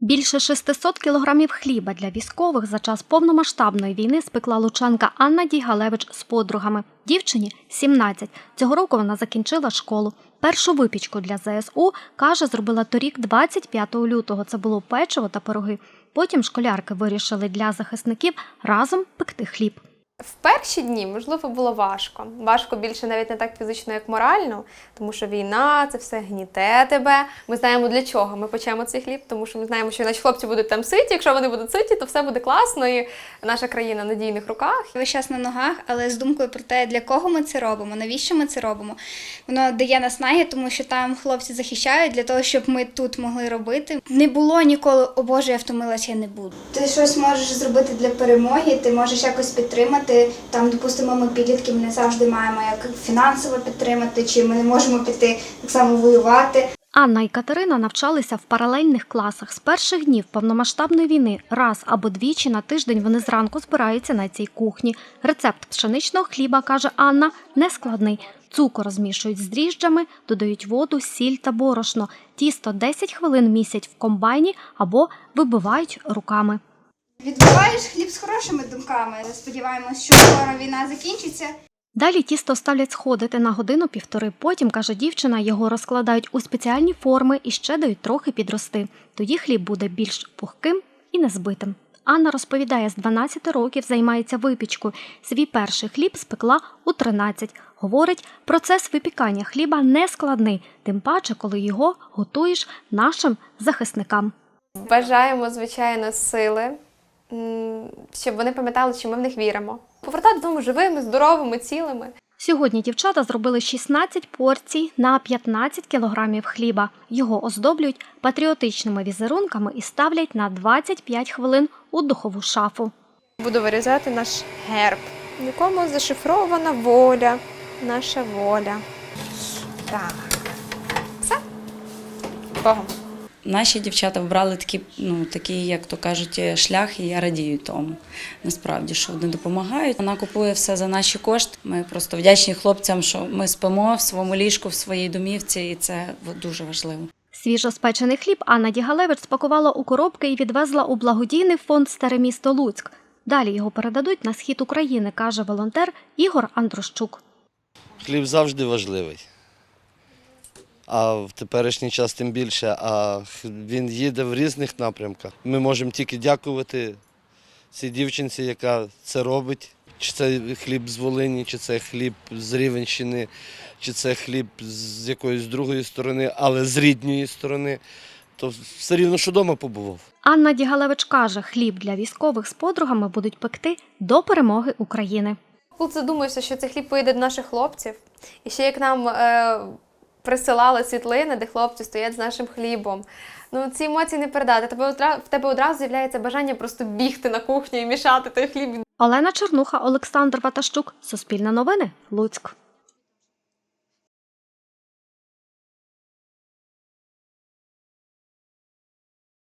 Більше 600 кілограмів хліба для військових за час повномасштабної війни спекла лучанка Анна Дігалевич з подругами. Дівчині 17. Цього року вона закінчила школу. Першу випічку для ЗСУ, каже, зробила торік 25 лютого. Це було печиво та пироги. Потім школярки вирішили для захисників разом пекти хліб. В перші дні, можливо, було важко. Важко більше навіть не так фізично, як морально, тому що війна, це все гніте тебе. Ми знаємо для чого ми печемо цей хліб, тому що ми знаємо, що наші хлопці будуть там ситі. Якщо вони будуть ситі, то все буде класно, і наша країна в надійних руках. весь час на ногах, але з думкою про те, для кого ми це робимо, навіщо ми це робимо. Воно дає наснаги, тому що там хлопці захищають для того, щоб ми тут могли робити. Не було ніколи, о Боже, я втомилася, я не буду. Ти щось можеш зробити для перемоги, ти можеш якось підтримати. Там, допустимо, ми підлітки ми не завжди маємо як фінансово підтримати, чи ми не можемо піти так само воювати. Анна і Катерина навчалися в паралельних класах. З перших днів повномасштабної війни раз або двічі на тиждень вони зранку збираються на цій кухні. Рецепт пшеничного хліба, каже Анна, нескладний. Цукор розмішують з дріжджами, додають воду, сіль та борошно. Тісто 10 хвилин місять в комбайні або вибивають руками. Відбиваєш хліб з хорошими думками. Сподіваємось, що скоро війна закінчиться. Далі тісто ставлять сходити на годину-півтори. Потім, каже дівчина, його розкладають у спеціальні форми і ще дають трохи підрости. Тоді хліб буде більш пухким і незбитим. Анна розповідає, з 12 років займається випічкою. Свій перший хліб спекла у 13. Говорить, процес випікання хліба не складний, тим паче, коли його готуєш нашим захисникам. Бажаємо, звичайно, сили, щоб вони пам'ятали, що ми в них віримо. Повертати додому живими, здоровими, цілими. Сьогодні дівчата зробили 16 порцій на 15 кілограмів хліба. Його оздоблюють патріотичними візерунками і ставлять на 25 хвилин у духову шафу. Буду вирізати наш герб, в якому зашифрована воля, наша воля. Так. Все. Богом. Наші дівчата вибрали такі, ну такий, як то кажуть, шлях, і я радію тому. Насправді, що вони допомагають. Вона купує все за наші кошти. Ми просто вдячні хлопцям, що ми спимо в своєму ліжку, в своїй домівці, і це дуже важливо. Свіжоспечений хліб Анна Дігалевич спакувала у коробки і відвезла у благодійний фонд Старе місто Луцьк. Далі його передадуть на схід України, каже волонтер Ігор Андрощук. Хліб завжди важливий. А в теперішній час тим більше. А він їде в різних напрямках. Ми можемо тільки дякувати цій дівчинці, яка це робить. Чи це хліб з Волині, чи це хліб з Рівенщини, чи це хліб з якоїсь другої сторони, але з рідньої сторони. То все рівно, що вдома побував. Анна Дігалевич каже, хліб для військових з подругами будуть пекти до перемоги України. Тут задумуєшся, що цей хліб поїде до наших хлопців. І ще як нам е, присилали світлини, де хлопці стоять з нашим хлібом. Ну, ці емоції не передати. Тебе в тебе одразу з'являється бажання просто бігти на кухню і мішати той хліб. Олена Чернуха, Олександр Ватащук, Суспільне новини, Луцьк.